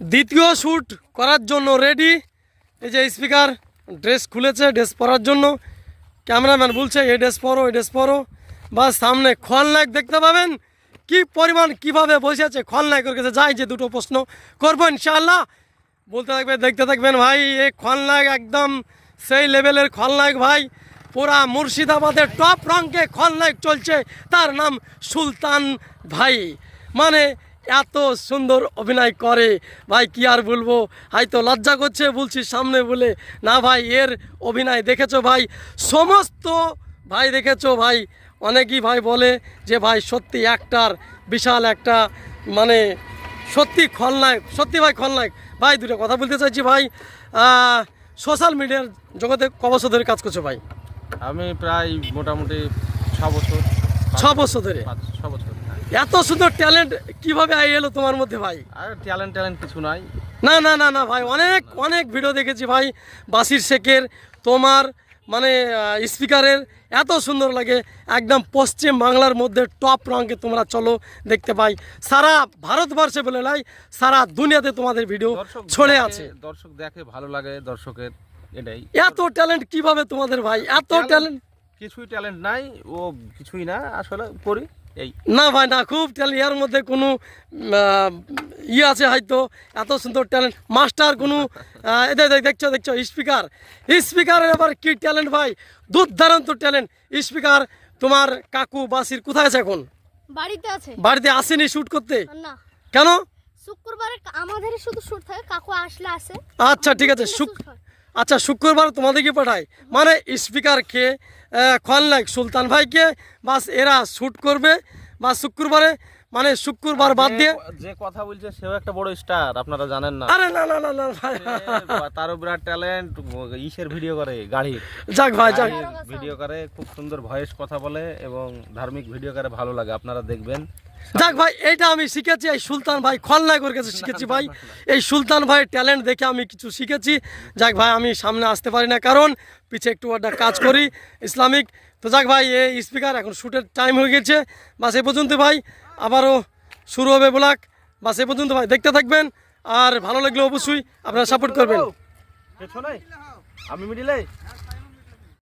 দ্বিতীয় শ্যুট করার জন্য রেডি এই যে স্পিকার ড্রেস খুলেছে ড্রেস পরার জন্য। ক্যামেরাম্যান বলছে, এই ড্রেস পরো, এই ড্রেস পরো। বা সামনে খলনায়ক দেখতে পাবেন। কি পরিমাণ, কীভাবে বসে আছে খলনায়কের কাছে যাই যে দুটো প্রশ্ন করব ইনশাআল্লাহ। বলতে থাকবে, দেখতে থাকবেন ভাই, এ খলনায়ক একদম সেই লেভেলের খলনায়ক ভাই। পুরা মুর্শিদাবাদের টপ রঙ্কে খলনায়ক চলছে, তার নাম সুলতান ভাই। মানে এত সুন্দর অভিনয় করে। ভাই, কি আর বলব? হয়তো লজ্জা করছে বলছি সামনে বলে। না ভাই, এর অভিনয় দেখেছ ভাই? সমস্ত ভাই দেখেছ ভাই? অনেকেই ভাই বলে যে ভাই, সত্যি একটার বিশাল একটা মানে সত্যি খলনায়ক, সত্যি ভাই খলনায়ক। ভাই, দুটো কথা বলতে চাইছি ভাই। সোশ্যাল মিডিয়ার জগতে ক বছর ধরে কাজ করছ ভাই? আমি প্রায় মোটামুটি ছ বছর। ছ বছর ধরে? ছ বছর এত সুন্দর ট্যালেন্ট কীভাবে আই এলো তোমার মধ্যে ভাই? আর ট্যালেন্ট ট্যালেন্ট কিছু নাই। না না না না ভাই অনেক অনেক ভিডিও দেখেছি ভাই। বাসির শেখের তোমার মানে স্পিকারের এত সুন্দর লাগে। একদম পশ্চিম বাংলার মধ্যে টপ রঙে তোমরা চলো দেখতে পাই। সারা ভারতবর্ষে বলে নাই সারা দুনিয়াতে তোমাদের ভিডিও ছড়ে আছে। দর্শক দেখে ভালো লাগে দর্শকের এটাই। এত ট্যালেন্ট কীভাবে তোমাদের ভাই? এত ট্যালেন্ট কিছুই ট্যালেন্ট নাই ও কিছুই না আসলে করি এই। না ভাই না খুব ট্যালেন্ট এর মধ্যে কোনো আহ, ইয়ে আছে হয়তো এত সুন্দর ট্যালেন্ট মাস্টার কোনো দেখছ দেখছ স্পিকার স্পিকারের আবার কি ট্যালেন্ট ভাই? দুর্দান্ত ট্যালেন্ট স্পিকার তোমার কাকু বাসির কোথায় আছে এখন? বাড়িতে আছে। বাড়িতে আসেনি শ্যুট করতে? না। কেন? শুক্রবারে আমাদের শুধু শুট থাকে কাকু আসলে আসে। আচ্ছা ঠিক আছে শুক আচ্ছা শুক্রবার তোমাদেরকে পাঠায় মানে স্পিকার খেয়ে খলনায়ক সুলতান ভাইকে বাস এরা শ্যুট করবে। বা শুক্রবারে মানে শুক্রবার বাদ দিয়ে যে- কথা বলছে সেও একটা বড় স্টার আপনারা জানেন না। আরে না না না না ভাই এ, তারও বিরাট ট্যালেন্ট ইসের ভিডিও করে গাড়ির যাক ভাই যাক। ভিডিও করে খুব সুন্দর ভয়েস কথা বলে এবং ধার্মিক ভিডিও করে ভালো লাগে আপনারা দেখবেন। যাক ভাই এইটা আমি শিখেছি এই সুলতান ভাই খলনায়কের কাছে শিখেছি ভাই। এই সুলতান ভাইয়ের ট্যালেন্ট দেখে আমি কিছু শিখেছি। যাক ভাই আমি সামনে আসতে পারি না কারণ পিছে একটু একটা কাজ করি ইসলামিক। তো যাক ভাই এই স্পিকার এখন শ্যুটের টাইম হয়ে গেছে। বাস এই পর্যন্ত ভাই আবারও শুরু হবে ব্লাক বাস সে পর্যন্ত দেখতে থাকবেন আর ভালো লাগলে অবশ্যই আপনারা সাপোর্ট করবেন। আমি মিডিলে?